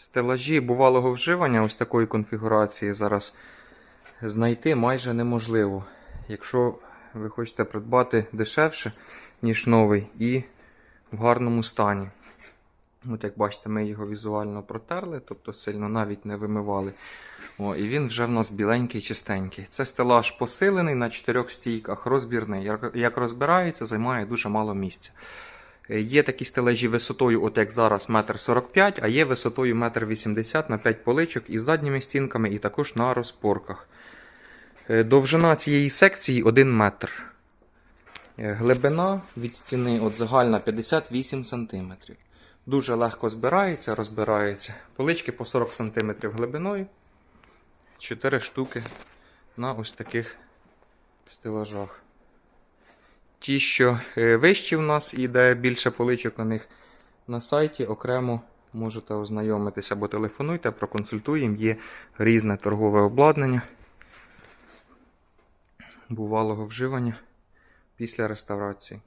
Стелажі бувалого вживання ось такої конфігурації зараз знайти майже неможливо. Якщо ви хочете придбати дешевше, ніж новий, і в гарному стані. От як бачите, ми його візуально протерли, тобто сильно навіть не вимивали. О, і він вже в нас біленький, чистенький. Це стелаж посилений на чотирьох стійках, розбірний. Як- розбирається, займає дуже мало місця. Е, Є такі стелажі висотою, от як зараз, 1,45 м, а є висотою 1,80 м на 5 поличок із задніми стінками і також на розпорках. Е, Довжина цієї секції 1 метр. Е, Глибина від стіни от загальна 58 см. Дуже легко збирається, розбирається. Полички по 40 см глибиною. 4 штуки на ось таких стелажах. Ті, що е, вищі в нас і де більше поличок на них на сайті, окремо можете ознайомитися або телефонуйте, проконсультуємо. Є різне торгове обладнання бувалого вживання після реставрації.